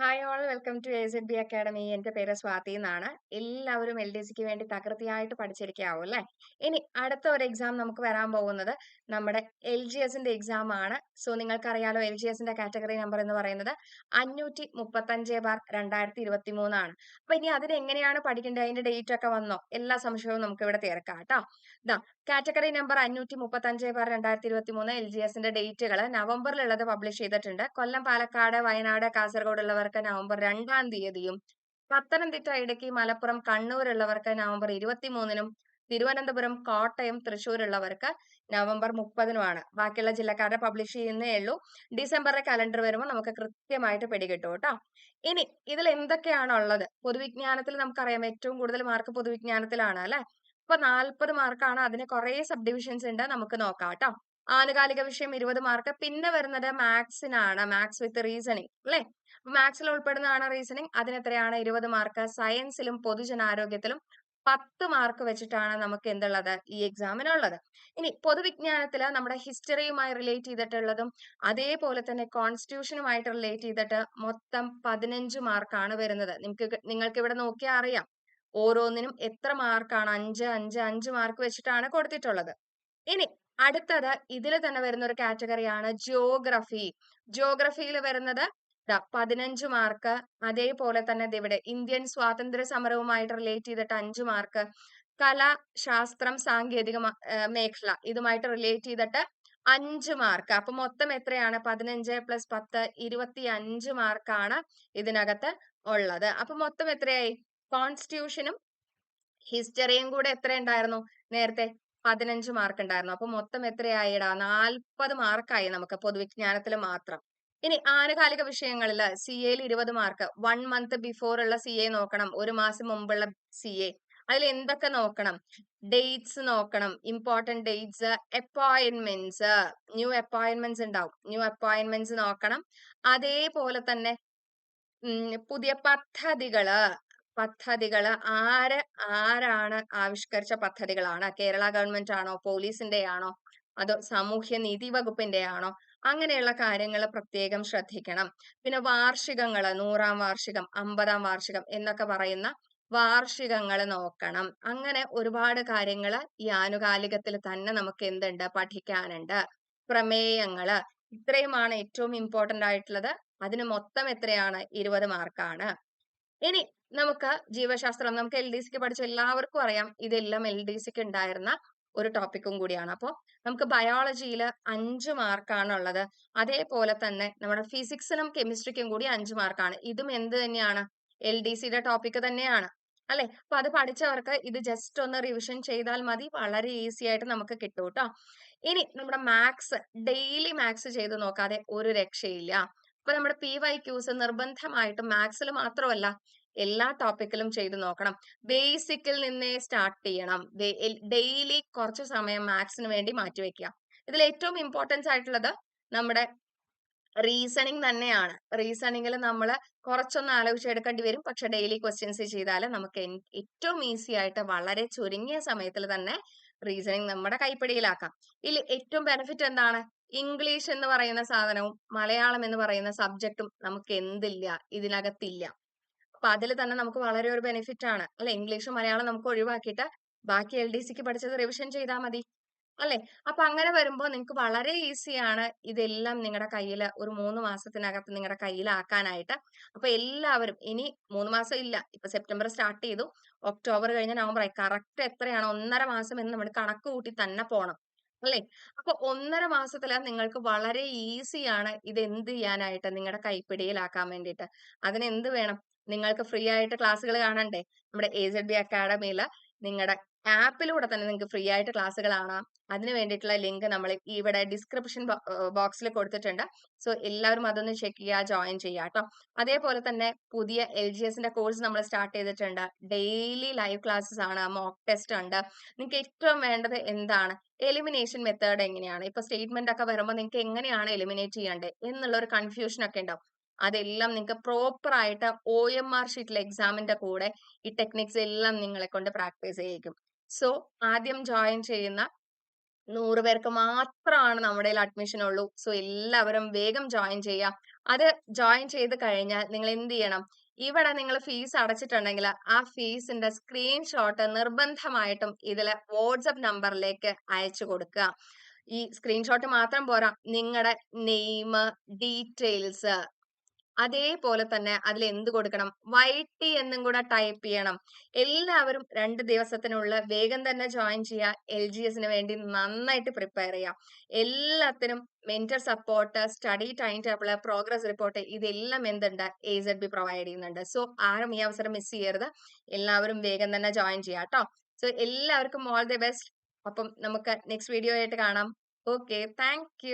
Hi all welcome to A Z B academy എന്റെ പേര് സ്വാതി എന്നാണ്. എല്ലാവരും എൽ ഡി സിക്ക് വേണ്ടി തകൃതിയായിട്ട് പഠിച്ചിരിക്കാവും അല്ലേ? ഇനി അടുത്ത ഒരു എക്സാം നമുക്ക് വരാൻ പോകുന്നത് നമ്മുടെ എൽ ജി എസിന്റെ എക്സാം ആണ്. സോ നിങ്ങൾക്കറിയാലോ എൽ ജി എസിന്റെ കാറ്റഗറി നമ്പർ എന്ന് പറയുന്നത് അഞ്ഞൂറ്റി മുപ്പത്തഞ്ച് ബാർ രണ്ടായിരത്തി ഇരുപത്തി മൂന്നാണ് അപ്പൊ ഇനി അതിനെങ്ങനെയാണ് പഠിക്കേണ്ടത്? അതിന്റെ ഡേറ്റ് ഒക്കെ വന്നോ? എല്ലാ സംശയവും നമുക്ക് ഇവിടെ തീർക്കാം കേട്ടോ. ഇതാ കാറ്റഗറി നമ്പർ അഞ്ഞൂറ്റി മുപ്പത്തഞ്ച് ബാർ രണ്ടായിരത്തി ഇരുപത്തി മൂന്ന് എൽ ജി എസിന്റെ ഡേറ്റുകൾ നവംബറിലുള്ളത് പബ്ലിഷ് ചെയ്തിട്ടുണ്ട്. കൊല്ലം പാലക്കാട് വയനാട് കാസർഗോഡ് ഉള്ളവർക്ക് നവംബർ രണ്ടാം തീയതിയും പത്തനംതിട്ട ഇടുക്കി മലപ്പുറം കണ്ണൂർ ഉള്ളവർക്ക് നവംബർ ഇരുപത്തിമൂന്നിനും തിരുവനന്തപുരം കോട്ടയം തൃശ്ശൂർ ഉള്ളവർക്ക് നവംബർ മുപ്പതിനുമാണ്. ബാക്കിയുള്ള ജില്ലക്കാരെ പബ്ലിഷ് ചെയ്യുന്നേ ഉള്ളൂ. ഡിസംബറിലെ കലണ്ടർ വരുമ്പോൾ നമുക്ക് കൃത്യമായിട്ട് പിടികിട്ടും കേട്ടോ. ഇനി ഇതിൽ എന്തൊക്കെയാണ് ഉള്ളത് പൊതുവിജ്ഞാനത്തിൽ നമുക്കറിയാം ഏറ്റവും കൂടുതൽ മാർക്ക് പൊതുവിജ്ഞാനത്തിലാണ് അല്ലെ? അപ്പൊ നാൽപ്പത് മാർക്കാണ് അതിന് കുറെ സബ് ഡിവിഷൻസ് ഉണ്ട്. നമുക്ക് നോക്കാം കേട്ടോ. ആനുകാലിക വിഷയം ഇരുപത് മാർക്ക് പിന്നെ വരുന്നത് മാത്സിനാണ് മാത്സ് വിത്ത് റീസണിങ് അല്ലെ? മാത്സിൽ ഉൾപ്പെടുന്നതാണ് റീസണിങ് അതിനെത്രയാണ്? ഇരുപത് മാർക്ക് സയൻസിലും പൊതുജനാരോഗ്യത്തിലും പത്ത് മാർക്ക് വെച്ചിട്ടാണ് നമുക്ക് എന്തുള്ളത്? ഈ എക്സാമിനുള്ളത് ഇനി പൊതുവിജ്ഞാനത്തിൽ നമ്മുടെ ഹിസ്റ്ററിയുമായി റിലേറ്റ് ചെയ്തിട്ടുള്ളതും അതേപോലെ തന്നെ കോൺസ്റ്റിറ്റ്യൂഷനുമായിട്ട് റിലേറ്റ് ചെയ്തിട്ട് മൊത്തം പതിനഞ്ച് മാർക്കാണ് വരുന്നത്. നിങ്ങൾക്ക് നിങ്ങൾക്ക് ഇവിടെ നോക്കിയാൽ അറിയാം. ഓരോന്നിനും എത്ര മാർക്കാണ് അഞ്ച് അഞ്ച് അഞ്ച് മാർക്ക് വെച്ചിട്ടാണ് കൊടുത്തിട്ടുള്ളത്. ഇനി അടുത്തത് ഇതിൽ തന്നെ വരുന്ന ഒരു കാറ്റഗറിയാണ് ജിയോഗ്രഫി ജിയോഗ്രഫിയിൽ വരുന്നത് പതിനഞ്ച് മാർക്ക് അതേപോലെ തന്നെ ഇവിടെ ഇന്ത്യൻ സ്വാതന്ത്ര്യ സമരവുമായിട്ട് റിലേറ്റ് ചെയ്തിട്ട് അഞ്ച് മാർക്ക് കല ശാസ്ത്രം സാങ്കേതിക മേഖല ഇതുമായിട്ട് റിലേറ്റ് ചെയ്തിട്ട് അഞ്ച് മാർക്ക് അപ്പൊ മൊത്തം എത്രയാണ്? പതിനഞ്ച് പ്ലസ് പത്ത് ഇരുപത്തി അഞ്ച് മാർക്കാണ് ഇതിനകത്ത് ഉള്ളത്. അപ്പൊ മൊത്തം എത്രയായി? കോൺസ്റ്റിറ്റ്യൂഷനും ഹിസ്റ്ററിയും കൂടെ എത്ര ഉണ്ടായിരുന്നു നേരത്തെ പതിനഞ്ച് മാർക്ക് ഉണ്ടായിരുന്നു അപ്പൊ മൊത്തം എത്രയായിടാ? നാൽപ്പത് മാർക്കായി നമുക്ക് പൊതുവിജ്ഞാനത്തിൽ മാത്രം. ഇനി ആനുകാലിക വിഷയങ്ങളിൽ സി എയിൽ ഇരുപത് മാർക്ക്. വൺ മന്ത് ബിഫോർ ഉള്ള സി എ നോക്കണം. ഒരു മാസം മുമ്പുള്ള സി എ അതിൽ എന്തൊക്കെ നോക്കണം? ഡേറ്റ്സ് നോക്കണം. Important dates appointments. New appointments ഉണ്ടാവും. ന്യൂ അപ്പോയിന്റ്മെന്റ്സ് നോക്കണം. അതേപോലെ തന്നെ പുതിയ പദ്ധതികൾ. പദ്ധതികൾ ആര് ആരാണ് ആവിഷ്കരിച്ച പദ്ധതികളാണ്? കേരള ഗവൺമെന്റ് ആണോ പോലീസിന്റെ ആണോ അതോ സാമൂഹ്യ നീതി വകുപ്പിന്റെ ആണോ അങ്ങനെയുള്ള കാര്യങ്ങൾ പ്രത്യേകം ശ്രദ്ധിക്കണം. പിന്നെ വാർഷികങ്ങൾ നൂറാം വാർഷികം അമ്പതാം വാർഷികം എന്നൊക്കെ പറയുന്ന വാർഷികങ്ങൾ നോക്കണം. അങ്ങനെ ഒരുപാട് കാര്യങ്ങൾ ഈ ആനുകാലികത്തിൽ തന്നെ നമുക്ക് എന്തുണ്ട് പഠിക്കാനുണ്ട്. പ്രമേയങ്ങൾ. ഇത്രയുമാണ് ഏറ്റവും ഇമ്പോർട്ടന്റ് ആയിട്ടുള്ളത്. അതിന് മൊത്തം എത്രയാണ്? ഇരുപത് മാർക്കാണ് ഇനി നമുക്ക് ജീവശാസ്ത്രം നമുക്ക് എൽ ഡി സിക്ക് പഠിച്ച എല്ലാവർക്കും അറിയാം. ഇതെല്ലാം എൽ ഡി സിക്ക് ഉണ്ടായിരുന്ന ഒരു ടോപ്പിക്കും കൂടിയാണ്. അപ്പോൾ നമുക്ക് ബയോളജിയിൽ അഞ്ച് മാർക്കാണ് ഉള്ളത്. അതേപോലെ തന്നെ നമ്മുടെ ഫിസിക്സിനും കെമിസ്ട്രിക്കും കൂടി അഞ്ച് മാർക്കാണ് ഇതും എന്ത് തന്നെയാണ്? എൽ ഡി സിയുടെ ടോപ്പിക് തന്നെയാണ്. അല്ലെ? അപ്പൊ അത് പഠിച്ചവർക്ക് ഇത് ജസ്റ്റ് ഒന്ന് റിവിഷൻ ചെയ്താൽ മതി. വളരെ ഈസി ആയിട്ട് നമുക്ക് കിട്ടും കേട്ടോ ഇനി നമ്മുടെ മാത്സ് ഡെയിലി മാത്സ് ചെയ്ത് നോക്കാതെ ഒരു രക്ഷയില്ല. അപ്പൊ നമ്മുടെ പി വൈ ക്യൂസ് നിർബന്ധമായിട്ടും മാത്സിൽ മാത്രമല്ല എല്ലാ ടോപ്പിക്കിലും ചെയ്തു നോക്കണം. ബേസിക്കിൽ നിന്നേ സ്റ്റാർട്ട് ചെയ്യണം. ഡെയിലി കുറച്ച് സമയം മാത്സിന് വേണ്ടി മാറ്റിവെക്കുക ഇതിൽ ഏറ്റവും ഇമ്പോർട്ടൻസ് ആയിട്ടുള്ളത് നമ്മുടെ റീസണിങ് തന്നെയാണ്. റീസണിങ്ങിൽ നമ്മൾ കുറച്ചൊന്ന് ആലോചിച്ചെടുക്കേണ്ടി വരും. പക്ഷെ ഡെയിലി ക്വസ്റ്റ്യൻസ് ചെയ്താൽ നമുക്ക് ഏറ്റവും ഈസി ആയിട്ട് വളരെ ചുരുങ്ങിയ സമയത്തിൽ തന്നെ റീസണിങ് നമ്മുടെ കൈപ്പിടിയിലാക്കാം. ഇതിൽ ഏറ്റവും ബെനിഫിറ്റ് എന്താണ്? ഇംഗ്ലീഷ് എന്ന് പറയുന്ന സാധനവും മലയാളം എന്ന് പറയുന്ന സബ്ജക്റ്റും നമുക്ക് എന്തില്ല? ഇതിനകത്തില്ല. അപ്പൊ അതിൽ തന്നെ നമുക്ക് വളരെ ഒരു ബെനിഫിറ്റ് ആണ്. അല്ലെ? ഇംഗ്ലീഷ് മലയാളം നമുക്ക് ഒഴിവാക്കിയിട്ട് ബാക്കി എൽ ഡി സിക്ക് പഠിച്ചത് റിവിഷൻ ചെയ്താൽ മതി. അല്ലെ? അപ്പൊ അങ്ങനെ വരുമ്പോൾ നിങ്ങൾക്ക് വളരെ ഈസിയാണ് ഇതെല്ലാം നിങ്ങളുടെ കയ്യിൽ ഒരു മൂന്ന് മാസത്തിനകത്ത് നിങ്ങളുടെ കയ്യിലാക്കാനായിട്ട്. അപ്പൊ എല്ലാവരും ഇനി മൂന്ന് മാസം ഇല്ല. ഇപ്പൊ സെപ്റ്റംബർ സ്റ്റാർട്ട് ചെയ്തു. ഒക്ടോബർ കഴിഞ്ഞ നവംബർ ആയി. കറക്റ്റ് എത്രയാണ്? ഒന്നര മാസം എന്ന് നമ്മൾ കണക്ക് കൂട്ടി തന്നെ പോണം. അല്ലെ? അപ്പൊ ഒന്നര മാസത്തിൽ നിങ്ങൾക്ക് വളരെ ഈസിയാണ് ഇത് എന്ത് ചെയ്യാനായിട്ട് നിങ്ങളുടെ കൈപ്പിടിയിലാക്കാൻ വേണ്ടിയിട്ട്. അതിന് എന്ത് വേണം? നിങ്ങൾക്ക് ഫ്രീ ആയിട്ട് ക്ലാസ്സുകൾ കാണണ്ടേ? നമ്മുടെ എ സെഡ് ബി അക്കാഡമിയിൽ നിങ്ങളുടെ ആപ്പിലൂടെ തന്നെ നിങ്ങൾക്ക് ഫ്രീ ആയിട്ട് ക്ലാസ്സുകൾ കാണാം. അതിന് വേണ്ടിയിട്ടുള്ള ലിങ്ക് നമ്മൾ ഇവിടെ ഡിസ്ക്രിപ്ഷൻ ബോക്സിൽ കൊടുത്തിട്ടുണ്ട്. സോ എല്ലാവരും അതൊന്ന് ചെക്ക് ചെയ്യുക ജോയിൻ ചെയ്യുക കേട്ടോ അതേപോലെ തന്നെ പുതിയ എൽ ജി എസിന്റെ കോഴ്സ് നമ്മൾ സ്റ്റാർട്ട് ചെയ്തിട്ടുണ്ട്. ഡെയിലി ലൈവ് ക്ലാസ്സസ് ആണ് മോക്ക് ടെസ്റ്റ് ഉണ്ട്. നിങ്ങൾക്ക് ഏറ്റവും വേണ്ടത് എന്താണ്? എലിമിനേഷൻ മെത്തേഡ് എങ്ങനെയാണ്? ഇപ്പൊ സ്റ്റേറ്റ്മെന്റ് ഒക്കെ വരുമ്പോൾ നിങ്ങൾക്ക് എങ്ങനെയാണ് എലിമിനേറ്റ് ചെയ്യേണ്ടത്? എന്നുള്ള ഒരു കൺഫ്യൂഷൻ ഒക്കെ ഉണ്ടാവും. അതെല്ലാം നിങ്ങൾക്ക് പ്രോപ്പർ ആയിട്ട് ഒ എം ആർ ഷീറ്റിലെ എക്സാമിന്റെ കൂടെ ഈ ടെക്നിക്സ് എല്ലാം നിങ്ങളെ കൊണ്ട് പ്രാക്ടീസ് ചെയ്യിക്കും. സോ ആദ്യം ജോയിൻ ചെയ്യുന്ന നൂറ് പേർക്ക് മാത്രമാണ് നമ്മുടെ അഡ്മിഷൻ ഉള്ളൂ. സോ എല്ലാവരും വേഗം ജോയിൻ ചെയ്യുക അത് ജോയിൻ ചെയ്ത് കഴിഞ്ഞാൽ നിങ്ങൾ എന്ത് ചെയ്യണം? ഇവിടെ നിങ്ങൾ ഫീസ് അടച്ചിട്ടുണ്ടെങ്കിൽ ആ ഫീസിന്റെ സ്ക്രീൻഷോട്ട് നിർബന്ധമായിട്ടും ഇതിലെ വാട്സപ്പ് നമ്പറിലേക്ക് അയച്ചു കൊടുക്കുക. ഈ സ്ക്രീൻഷോട്ട് മാത്രം പോരാ. നിങ്ങളുടെ നെയിം ഡീറ്റെയിൽസ് അതേപോലെ തന്നെ അതിൽ എന്ത് കൊടുക്കണം വൈറ്റി എന്നും കൂടെ ടൈപ്പ് ചെയ്യണം. എല്ലാവരും രണ്ട് ദിവസത്തിനുള്ള വേഗം തന്നെ ജോയിൻ ചെയ്യുക. എൽ ജി എസിന് വേണ്ടി നന്നായിട്ട് പ്രിപ്പയർ ചെയ്യുക. എല്ലാത്തിനും mentor support study time table progress report ഇതെല്ലാം എന്തുണ്ട്? എ സെഡ് ബി പ്രൊവൈഡ് ചെയ്യുന്നുണ്ട്. സോ ആരും ഈ അവസരം മിസ് ചെയ്യരുത്. എല്ലാവരും വേഗം തന്നെ ജോയിൻ ചെയ്യുക കേട്ടോ. സോ എല്ലാവർക്കും ഓൾ ദി ബെസ്റ്റ്. അപ്പം നമുക്ക് നെക്സ്റ്റ് വീഡിയോ ആയിട്ട് കാണാം. ഓക്കെ. താങ്ക്